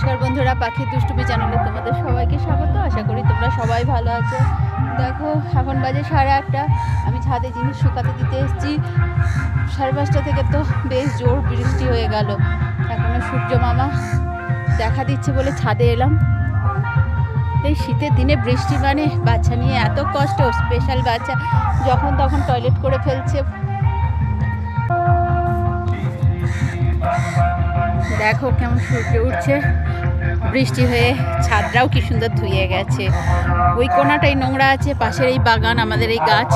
নমস্কার বন্ধুরা, পাখির দুষ্টুমি চ্যানেলে তোমাদের সবাইকে স্বাগত। আশা করি তোমরা সবাই ভালো আছো। দেখো, এখন বাজে সাড়ে আটটা। আমি ছাদে জিনিস শুকাতে দিতে এসেছি। সাড়ে পাঁচটা থেকে তো বেশ জোর বৃষ্টি হয়ে গেল। এখনও সূর্য মামা দেখা দিচ্ছে বলে ছাদে এলাম। এই শীতের দিনে বৃষ্টি মানে বাচ্চা নিয়ে এত কষ্ট স্পেশাল বাচ্চা। যখন তখন টয়লেট করে ফেলছে। দেখো কেমন সূর্য উঠছে। বৃষ্টি হয়ে ছাদটাও কি সুন্দর ধুয়ে গেছে। ওই কোনাটাই নোংরা আছে, পাশের এই বাগান, আমাদের এই গাছ।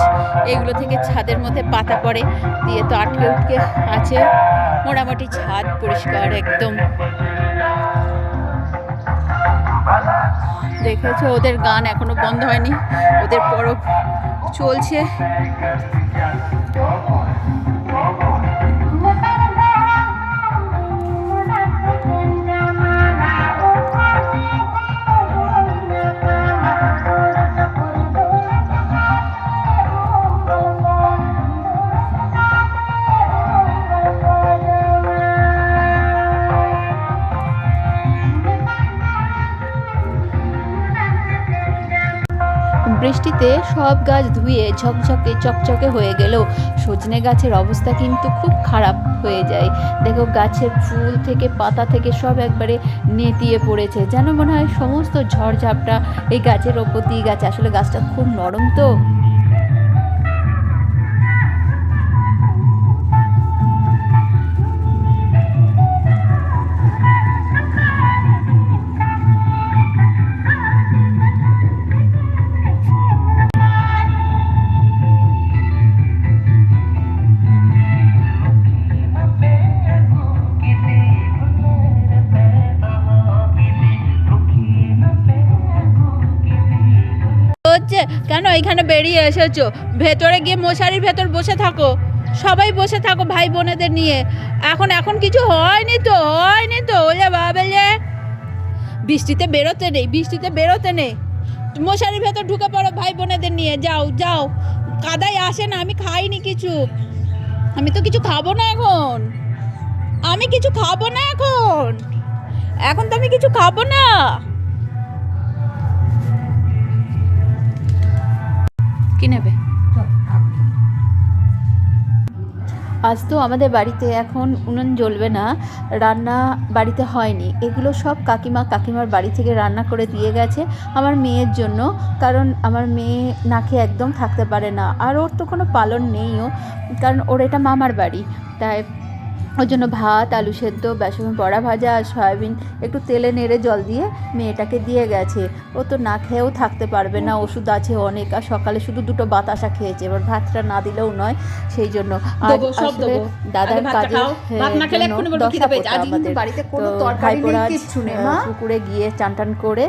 এগুলো থেকে ছাদের মধ্যে পাতা পড়ে, দিয়ে তো আটকে উটকে আছে। মোটামুটি ছাদ পরিষ্কার একদম। দেখেছ, ওদের গান এখনও বন্ধ হয়নি, ওদের পরব চলছে। বৃষ্টিতে সব গাছ ধুয়ে ঝকঝকে চকচকে হয়ে গেলেও সজনে গাছের অবস্থা কিন্তু খুব খারাপ হয়ে যায়। দেখো গাছের ফুল থেকে, পাতা থেকে সব একবারে নেতিয়ে পড়েছে। যেন মনে হয় সমস্ত ঝড়ঝাপটা এই গাছের ওপর দিয়ে গাছে। আসলে গাছটা খুব নরম তো। কেন এখানে বেরিয়ে এসেছ? ভেতরে গিয়ে মশারির ভেতর বসে থাকো। সবাই বসে থাকো ভাই বোনেদের নিয়ে। এখন এখন কিছু হয়নি তো হয়নি তো, ওলে বাবেলে বৃষ্টিতে বেরোতে নেই, বৃষ্টিতে বেরোতে নেই। মশারির ভেতর ঢুকে পড়ো ভাই বোনেদের নিয়ে, যাও যাও। কাদায় আসে না, আমি খাইনি কিছু। আমি তো কিছু খাব না এখন। আমি কিছু খাব না এখন। এখন তো আমি কিছু খাব না। আজ তো আমাদের বাড়িতে এখন উনুন জ্বলবে না, রান্না বাড়িতে হয়নি। এগুলো সব কাকিমা কাকিমার বাড়ি থেকে রান্না করে দিয়ে গেছে আমার মেয়ের জন্য, কারণ আমার মেয়ে না খেয়ে একদম থাকতে পারে না। আর ওর তো কোনো পালন নেইও, কারণ ওর এটা মামার বাড়ি। তাই ওর জন্য ভাত আলু সেদ্ধ বেসন বড়া ভাজা আর সয়াবিন একটু তেলে নেড়ে জল দিয়ে মেয়েটাকে দিয়ে গেছে। ও তো না খেয়েও থাকতে পারবে না ওষুধ আছে অনেক আর সকালে শুধু দুটো বাতাসা খেয়েছে এবার ভাতটা না দিলেও নয় সেই জন্য। আর আসলে দাদার কাজে আমাদের। আহ, মা। পুকুরে গিয়ে চান টান করে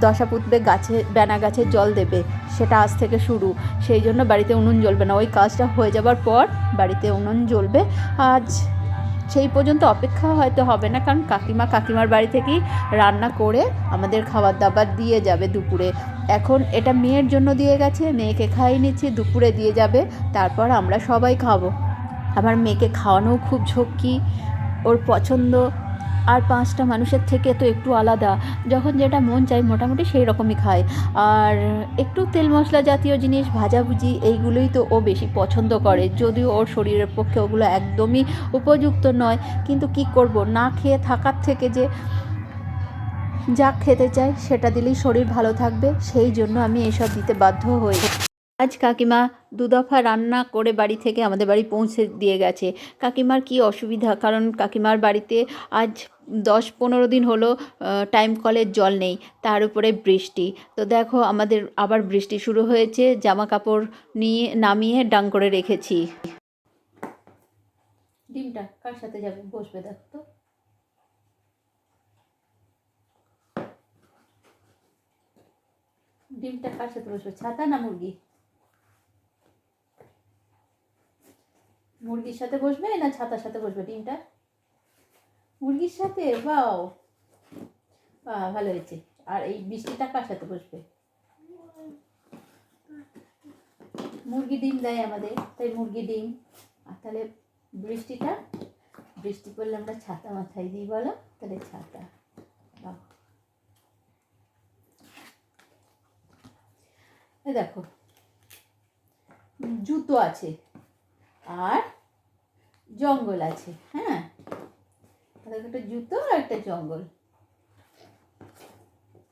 দশা পুতবে গাছে বেনা গাছে জল দেবে। সেটা আজ থেকে শুরু। সেই জন্য বাড়িতে উনুন জ্বলবে না। ওই কাজটা হয়ে যাবার পর বাড়িতে উনুন জ্বলবে। আজ সেই পর্যন্ত অপেক্ষা হয়তো হবে না, কারণ কাকিমা কাকিমার বাড়ি থেকেই রান্না করে আমাদের খাবার দাবার দিয়ে যাবে দুপুরে। এখন এটা মেয়ের জন্য দিয়ে গেছে, মেয়েকে খাইয়ে নিচ্ছি, দুপুরে দিয়ে যাবে, তারপর আমরা সবাই খাব। আমার মেয়েকে খাওয়ানোও খুব ঝক্কি। ওর পছন্দ আর পাঁচটা মানুষের থেকে তো একটু আলাদা। যখন যেটা মন চাই মোটামুটি সেই রকমই খায়। আর একটু তেল মশলা জাতীয় জিনিস, ভাজাভুজি, এইগুলোই তো ও বেশি পছন্দ করে। যদিও ওর শরীরের পক্ষে ওগুলো একদমই উপযুক্ত নয়। কিন্তু কি করব? না খেয়ে থাকার থেকে যে যা খেতে চাই সেটা দিলেই শরীর ভালো থাকবে, সেই জন্য আমি এসব দিতে বাধ্য হই। আজ কাকিমা দু দফা রান্না করে বাড়ি থেকে আমাদের বাড়ি পৌঁছে দিয়ে গেছে। কাকিমার কি অসুবিধা? কারণ কাকিমার বাড়িতে আজ দশ পনেরো দিন হলো টাইম কলের জল নেই, তার উপরে বৃষ্টি। তো দেখো, আমাদের আবার বৃষ্টি শুরু হয়েছে জামা কাপড় নিয়ে নামিয়ে ডাং করে রেখেছি। ডিমটা কার সাথে যাবে? বসবে, দেখো তো। ডিমটা কার সাথে বসবে? ছাতা না মুরগি? মুরগির সাথে বসবে না ছাতার সাথে বসবে ডিমটা? মুরগির সাথে? বাও বাহ ভালো হয়েছে। আর এই বৃষ্টিটা কার সাথে বসবে? মুরগি ডিম দেয় আমাদের, তাই মুরগি ডিম। আর তাহলে বৃষ্টিটা? বৃষ্টি পড়লে আমরা ছাতা মাথায় দিই, বলো? তাহলে ছাতা। বাহ। দেখো জুতো আছে। আর জঙ্গল আছে হ্যাঁ? একটা জুতো আর একটা জঙ্গল।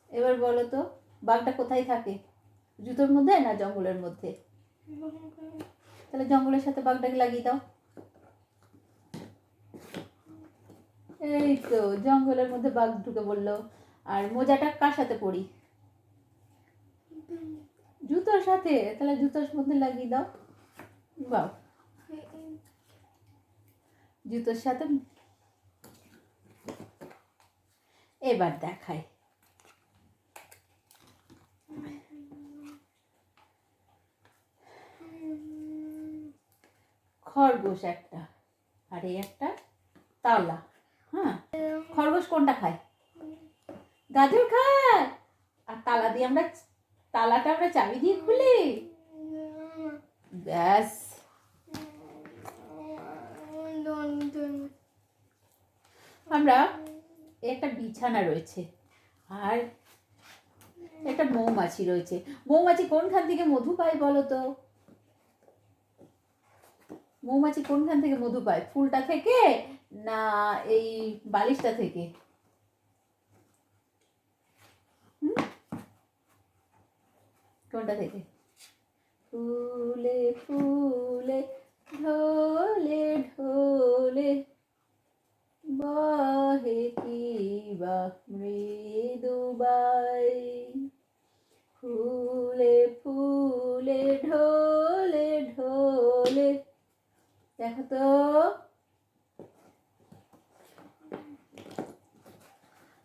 এবার বলো তো, বাঘটা কোথায় থাকে? জুতোর মধ্যে না জঙ্গলের মধ্যে? তাহলে জঙ্গলের সাথে বাঘটাকে লাগিয়ে দাও। এই তো, জঙ্গলের মধ্যে বাঘ ঢুকে বলল আর মোজাটা কার সাথে পরি? জুতোর সাথে। তাহলে জুতোর মধ্যে লাগিয়ে দাও। বাহ। জুতোর সাথে এবার দেখাই। খরগোশ একটা। আর এই একটা তালা। হ্যাঁ? খরগোশ কোনটা খায়? গাজর খায়। আর তালা দিয়ে আমরা তালাটা আমরা চাবি দিয়ে খুলি। ব্যাস। আমরা একটা বিছানা রয়েছে, আর একটা মৌমাছি রয়েছে। মৌমাছি কোনখান থেকে মধু পায় বলো তো? মৌমাছি কোনখান থেকে মধু পায়? ফুলটা থেকে না এই বালিশটা থেকে? কোনটা থেকে? ফুলে ফুলে ঢোলে ঢোলে বহে কি বা মৃদুবাই ফুলে ফুলে ঢোলে ঢোলে দেখো তো।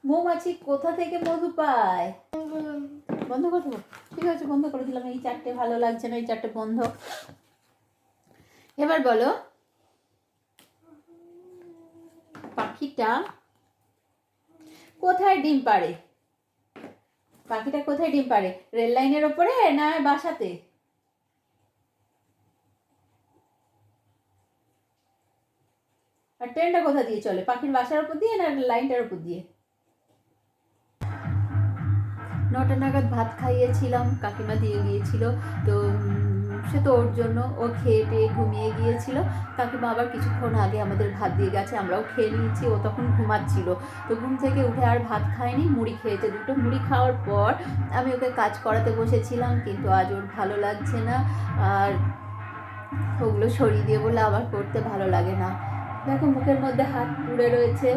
মৌমাছি কোথা থেকে মধু পায়? বন্ধ করে। দেবো ঠিক আছে বন্ধ করে দিলাম। এই চারটে ভালো লাগছে না এই চারটে বন্ধ। এবার বলো। পাখিটা কোথায় ডিম পাড়ে? পাখিটা কোথায় ডিম পাড়ে? রেল লাইনের ওপরে না বাসাতে? আর ট্রেনটা কোথা দিয়ে চলে? পাখির বাসার উপর দিয়ে না লাইনটার উপর দিয়ে? নটা নাগাদ ভাত খাইয়েছিলাম, কাকিমা দিয়ে গিয়েছিল, তো সে তো ওর জন্য ও খেয়ে টেয়ে ঘুমিয়ে গিয়েছিল। কাকিমা আবার কিছুক্ষণ আগে আমাদের ভাত দিয়ে গেছে, আমরাও খেয়ে নিয়েছি, ও তখন ঘুমাচ্ছিল। তো ঘুম থেকে উঠে আর ভাত খায়নি, মুড়ি খেয়েছে দুটো। মুড়ি খাওয়ার পর আমি ওকে কাজ করাতে বসেছিলাম, কিন্তু আজ ওর ভালো লাগছে না। আর ওগুলো সরিয়ে দিয়ে বলে আবার করতে ভালো লাগে না। দেখো, মুখের মধ্যে হাত পুড়ে রয়েছে।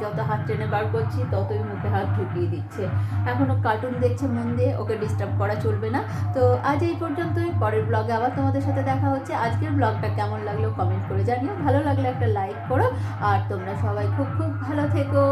যত হাত টেনে বার করছি, ততই মুখে হাত ঢুকিয়ে দিচ্ছে। এখনও কার্টুন দেখছে মন দিয়ে, ওকে ডিস্টার্ব করা চলবে না। তো আজ এই পর্যন্তই, পরের ব্লগে আবার তোমাদের সাথে দেখা হচ্ছে। আজকের ব্লগটা কেমন লাগল কমেন্ট করে জানিও। ভালো লাগলে একটা লাইক করো। আর তোমরা সবাই খুব খুব ভালো থেকো।